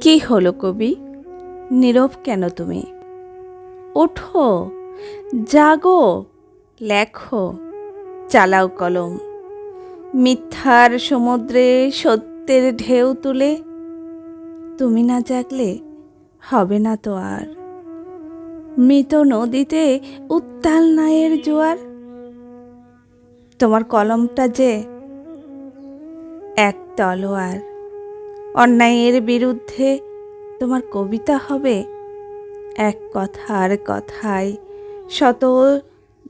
কি হলো কবি? নীরব কেন তুমি? ওঠো, জাগো, লেখো, চালাও কলম। মিথ্যার সমুদ্রে সত্যের ঢেউ তুলে, তুমি না জাগলে হবে না তো আর। মৃত নদীতে উত্তাল নায়ের জোয়ার, তোমার কলমটা যে এক তলোয়ার। অন্যায়ের বিরুদ্ধে তোমার কবিতা হবে। এক কথার কথায় শত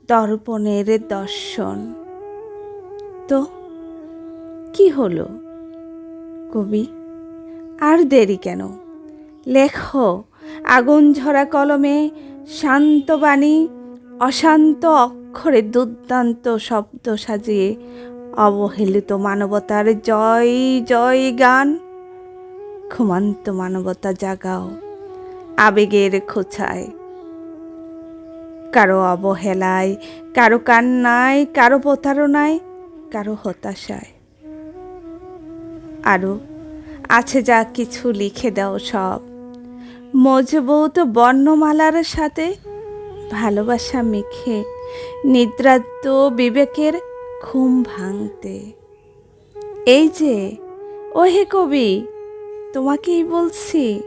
দর্পণের দর্শন। তো কি হলো? কবি, আর দেরি কেন? লেখো, আগুন ঝরা কলমে শান্ত বাণী, অশান্ত অক্ষরে দুর্দান্ত শব্দ সাজিয়ে অবহেলিত মানবতার জয় জয় গান। ঘুমান্ত মানবতা জাগাও। আবেগের খোঁচায়। কারও অবহেলায়, কারও কান্নায়, কারও প্রতারণায়, কারও হতাশায়। আরও আছে যা কিছু লিখে দাও সব। মজবুত বর্ণমালার সাথে ভালোবাসা মেখে নিদ্রাত্ম বিবেকের ঘুম ভাঙতে। এই যে ও হে কবি তোমাকেই বলছি,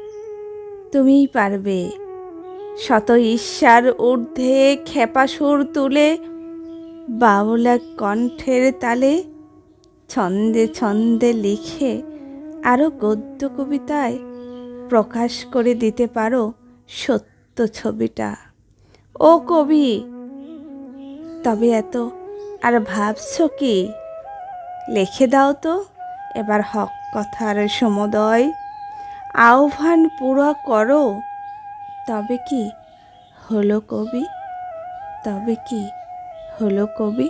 তুমিই পারবে। শত ঈর্ষার ঊর্ধ্বে খেপা সুর তুলে বাউল কণ্ঠের তালে ছন্দে ছন্দে লিখে আরও গদ্য কবিতায় প্রকাশ করে দিতে পারো সত্য ছবিটা। ও কবি, তবে এত, আর ভাবছ কি? লিখে দাও তো। এবার হক কথার সমুদয়। আহ্বান পুরা করো। তবে কি হলো কবি? তবে কি হলো কবি?